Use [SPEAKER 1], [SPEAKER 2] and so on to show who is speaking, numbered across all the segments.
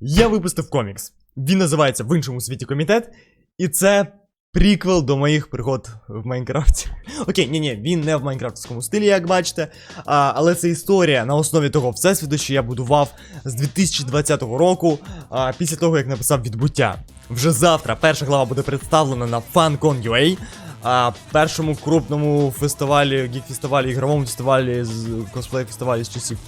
[SPEAKER 1] Я випустив комікс. Він називається в іншому світі комітет, і це приквел до моїх пригод в Майнкрафті. Окей, ні, ні, він не в майнкрафтському стилі, як бачите. А, але це історія на основі того всесвіту, що я будував з 2020 року, а, після того, як написав відбуття. Вже завтра перша глава буде представлена на FanCon.ua, а першому крупному фестивалі, гік-фестивалі, ігровому фестивалі, з косплей-фестивалі з часів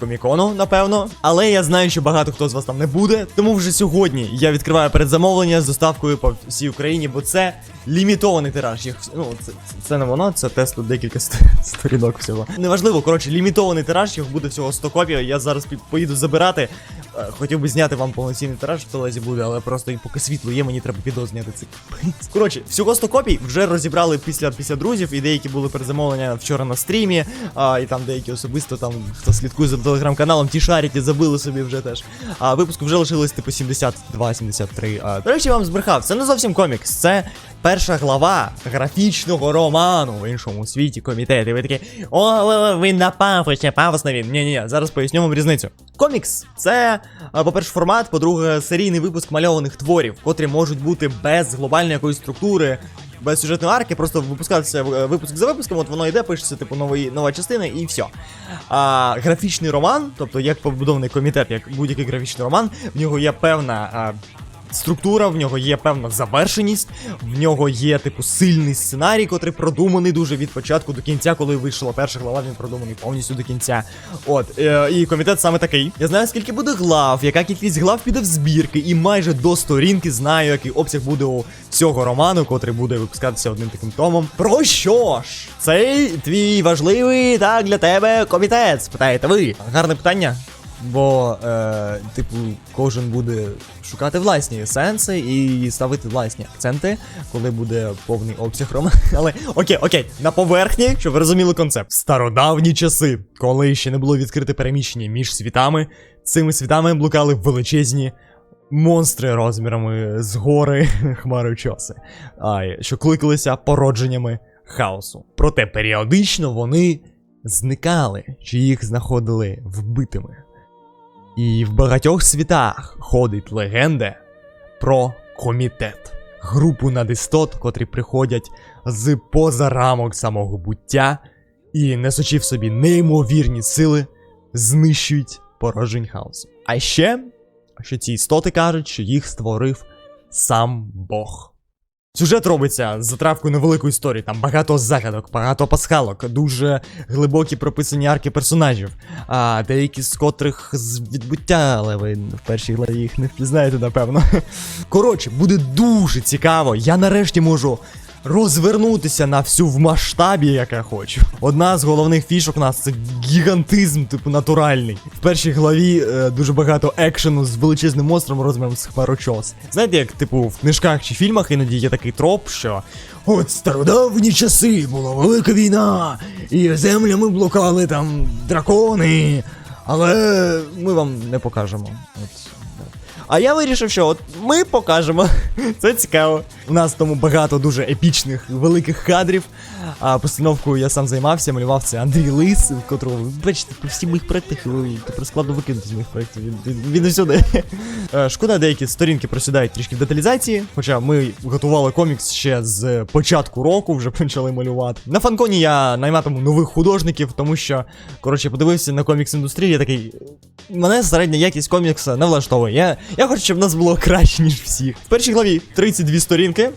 [SPEAKER 1] комікону, напевно. Але я знаю, що багато хто з вас там не буде. Тому вже сьогодні я відкриваю передзамовлення з доставкою по всій Україні, бо це лімітований тираж. Їх ну це, це не воно, це тест декілька ст- сторінок всього. Неважливо, коротше, лімітований тираж, їх буде всього 100 копій. Я зараз поїду забирати. Хотів би зняти вам повноцінний тираж в телезі буде, але просто і поки світло є, мені треба відео зняти цей. Коротше, всього 100 копій вже розібрали після, після друзів, і деякі були перезамовлення вчора на стрімі, а, і там деякі особисто там, хто слідкує за телеграм-каналом, ті і забили собі вже теж. А випуску вже лишилось типу 72-73. А, до речі, вам збрехав, це не зовсім комікс, це перша глава графічного роману в іншому світі комітет. І ви такі, о, ви- на пафосі, пафосно він. Ні, ні, зараз поясню вам різницю. Комікс це, по-перше, формат, по-друге, серійний випуск мальованих творів, котрі можуть бути без глобальної якоїсь структури. Без сюжетної арки, просто випускатися е, випуск за випуском, от воно йде, пишеться, типу, новий, нова частина і все. А графічний роман, тобто як побудований комітет, як будь-який графічний роман, в нього є певна а, структура, в нього є певна завершеність, в нього є, типу, сильний сценарій, котрий продуманий дуже від початку до кінця, коли вийшла перша глава, він продуманий повністю до кінця. От, е, і комітет саме такий. Я знаю, скільки буде глав, яка кількість глав піде в збірки, і майже до сторінки знаю, який обсяг буде у цього роману, котрий буде випускатися одним таким томом. Про що ж? Цей твій важливий так для тебе комітет? Спитаєте ви? Гарне питання. Бо, е, типу, кожен буде шукати власні сенси і ставити власні акценти, коли буде повний обсяг роману. Але окей, окей, на поверхні, щоб ви розуміли концепт. Стародавні часи, коли ще не було відкрите переміщення між світами, цими світами блукали величезні монстри розмірами з гори хмарочоси, що кликалися породженнями хаосу. Проте періодично вони зникали, чи їх знаходили вбитими. І в багатьох світах ходить легенда про комітет. Групу надистот, котрі приходять з поза рамок самого буття і, несучи в собі неймовірні сили, знищують порожень хаосу. А ще, що ці істоти кажуть, що їх створив сам Бог. Сюжет робиться з затравкою на велику історію. Там багато загадок, багато пасхалок, дуже глибокі прописані арки персонажів. А деякі з котрих з відбуття, але ви в першій главі їх не впізнаєте, напевно. Коротше, буде дуже цікаво. Я нарешті можу розвернутися на всю в масштабі, як я хочу. Одна з головних фішок у нас це гігантизм, типу натуральний. В першій главі е, дуже багато екшену з величезним монстром розміром з хмарочос. Знаєте, як типу в книжках чи фільмах іноді є такий троп, що от стародавні часи була велика війна, і землями блукали там дракони. Але ми вам не покажемо. От. А я вирішив, що от ми покажемо. Це цікаво. У нас тому багато дуже епічних великих кадрів. А постановкою я сам займався, малював це Андрій Лис, котрого ви бачите по всіх моїх проєктах, тепер складно викинути з моїх проєктів. Він, він, він усюди. Е, Шкода, деякі сторінки просідають трішки в деталізації. Хоча ми готували комікс ще з початку року, вже почали малювати. На фанконі я найматиму нових художників, тому що, коротше, подивився на комікс індустрію, я такий. Мене середня якість комікса не влаштовує. Я, я хочу, щоб в нас було краще, ніж всіх. В першій главі 32 сторінки. Е,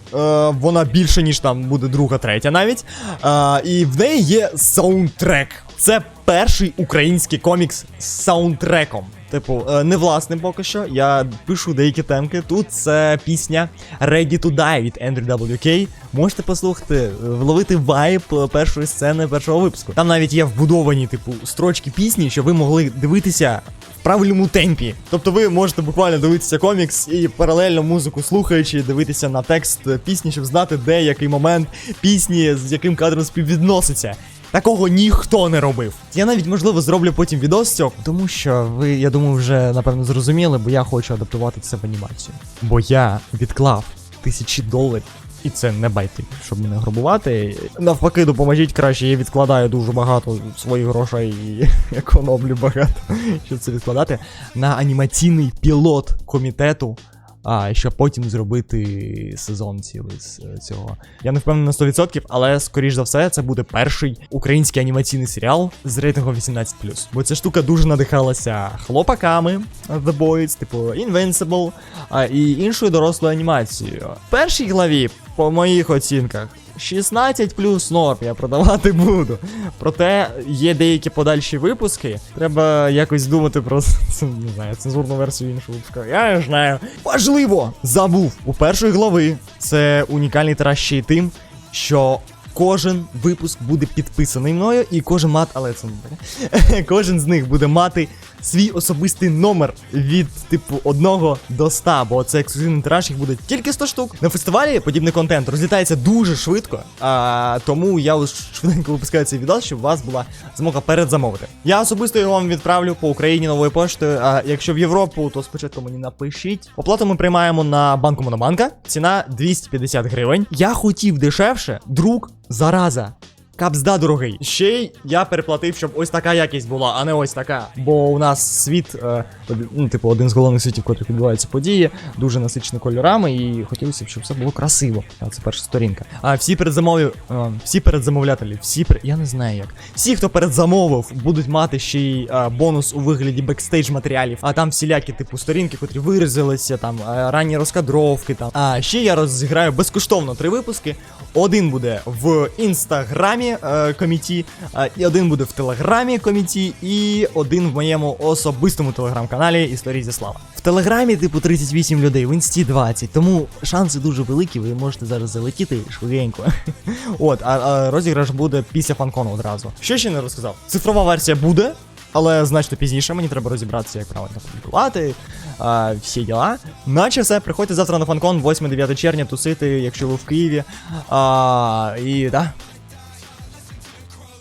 [SPEAKER 1] вона більше, ніж там буде друга, третя навіть. Е, і в неї є саундтрек. Це перший український комікс з саундтреком. Типу, е, не власним поки що. Я пишу деякі темки. Тут це пісня Ready to Die від Andrew WK. Можете послухати, вловити вайб першої сцени першого випуску. Там навіть є вбудовані, типу, строчки пісні, щоб ви могли дивитися правильному темпі. Тобто ви можете буквально дивитися комікс і паралельно музику слухаючи, дивитися на текст пісні, щоб знати, де який момент пісні, з яким кадром співвідноситься. Такого ніхто не робив. Я навіть можливо зроблю потім відос цього, тому що ви, я думаю, вже напевно зрозуміли, бо я хочу адаптувати це в анімацію. Бо я відклав тисячі доларів І це не байте, щоб мене грабувати. Навпаки, допоможіть краще. Я відкладаю дуже багато своїх грошей і економлю багато, щоб це відкладати. На анімаційний пілот комітету. А щоб потім зробити сезон цілий з е, цього. Я не впевнений на 100%, але скоріш за все, це буде перший український анімаційний серіал з рейтингом 18+. Бо ця штука дуже надихалася хлопаками The Boys, типу Invincible, а, і іншою дорослою анімацією. В першій главі, по моїх оцінках, 16 плюс норм я продавати буду. Проте є деякі подальші випуски. Треба якось думати про це, не знаю, цензурну версію іншого випуска. Я не знаю. Важливо! Забув у першої глави. Це унікальний тираж ще й тим, що. Кожен випуск буде підписаний мною, і кожен мат, але це не. Кожен з них буде мати свій особистий номер від типу 1 до 100, бо це ексклюзивний тираж, їх буде тільки 100 штук. На фестивалі подібний контент розлітається дуже швидко, а, тому я ось швиденько випускаю цей відос, щоб у вас була змога передзамовити. Я особисто його вам відправлю по Україні новою поштою. А якщо в Європу, то спочатку мені напишіть. Оплату ми приймаємо на банку Монобанка. Ціна 250 гривень. Я хотів дешевше, друг, зараза. Капзда дорогий. Ще й я переплатив, щоб ось така якість була, а не ось така. Бо у нас світ, е, ну, типу, один з головних світів, в котрих відбуваються події, дуже насичений кольорами, і хотілося б, щоб все було красиво. А це перша сторінка. А всі передзамові, е, всі передзамовлятелі, всі пер... я не знаю як. Всі, хто передзамовив, будуть мати ще й е, бонус у вигляді бекстейдж матеріалів. А там всілякі, типу, сторінки, котрі вирізалися, там е, ранні розкадровки. Там. А ще я розіграю безкоштовно три випуски. Один буде в інстаграмі е, коміті, е, і один буде в телеграмі коміті, і один в моєму особистому телеграм-каналі Історії зі слава. В телеграмі, типу, 38 людей, в інсті 20, тому шанси дуже великі, ви можете зараз залетіти швиденько. От, а, а розіграш буде після фанкону одразу. Що ще не розказав? Цифрова версія буде. Але значно пізніше мені треба розібратися, як правильно публікувати, а, всі діла. Наче все, приходьте завтра на фанкон, 8-9 червня, тусити, якщо ви в Києві. А, і да.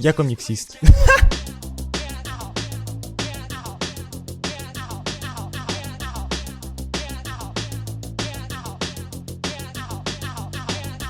[SPEAKER 1] Як коміксіст.